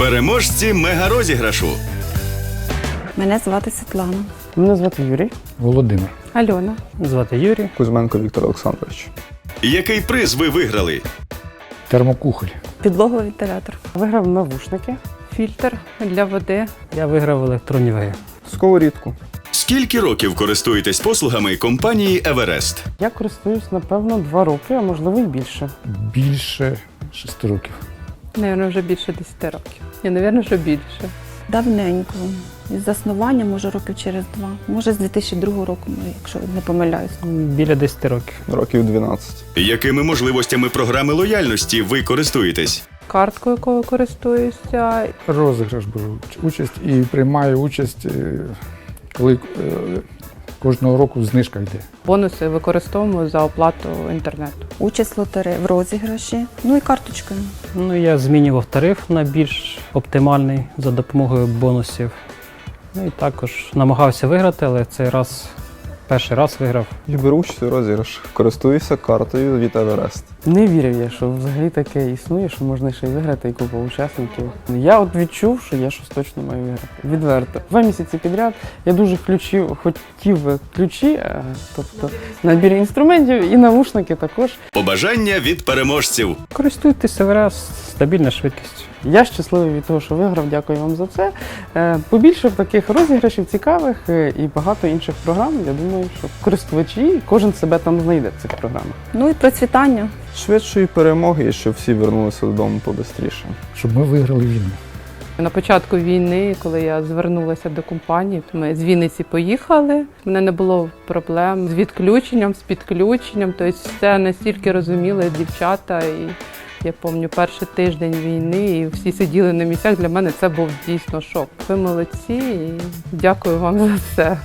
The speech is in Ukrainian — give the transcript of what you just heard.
Переможці мегарозіграшу. Мене звати Світлана. Мене звати Юрій. Володимир. Альона. Звати Юрій. Кузьменко Віктор Олександрович. Який приз ви виграли? Термокухоль. Підлоговий вентилятор. Виграв навушники. Фільтр для води. Я виграв електронні ваги. Сковорідку. Скільки років користуєтесь послугами компанії Еверест? Я користуюсь, напевно, два роки, а можливо і більше. Більше шести років. Навірно, вже більше 10 років. Я, навірно, що більше. Давненько. Із заснування, може, років через два. Може, з 2002 року, ну, якщо не помиляюсь. Біля 10 років. Років 12. Якими можливостями програми лояльності ви користуєтесь? Карткою, якою користуюся. Розіграш беру участь і приймаю участь, е, коли е, кожного року знижка йде. Бонуси використовуємо за оплату інтернету. Участь лотереї в розіграші, ну і карточками. Ну, я змінював тариф на більш оптимальний за допомогою бонусів. Ну і також намагався виграти, але цей раз перший раз виграв. І беру участь у розіграш. Користуюся картою від Еверест. Не вірив я, що взагалі таке існує, що можна ще й виграти і купа учасників. Я от відчув, що я щось точно маю виграти. Відверто. Два місяці підряд я дуже включив, хотів ключі, е, тобто набір інструментів і навушники також. Побажання від переможців. Користуйтесь СВР стабільна швидкість. Я щасливий від того, що виграв. Дякую вам за це. Е, Побільше таких розіграшів цікавих е, і багато інших програм. Я думаю, що користувачі, кожен себе там знайде в цих програмах. Ну і процвітання. Швидшої перемоги і щоб всі вернулися додому побистріше. Щоб ми виграли війну. На початку війни, коли я звернулася до компанії, ми з Вінниці поїхали. У мене не було проблем з відключенням, з підключенням. Тобто все настільки розуміли дівчата. І я пам'ятаю перший тиждень війни, і всі сиділи на місцях. Для мене це був дійсно шок. Ви молодці і дякую вам за це.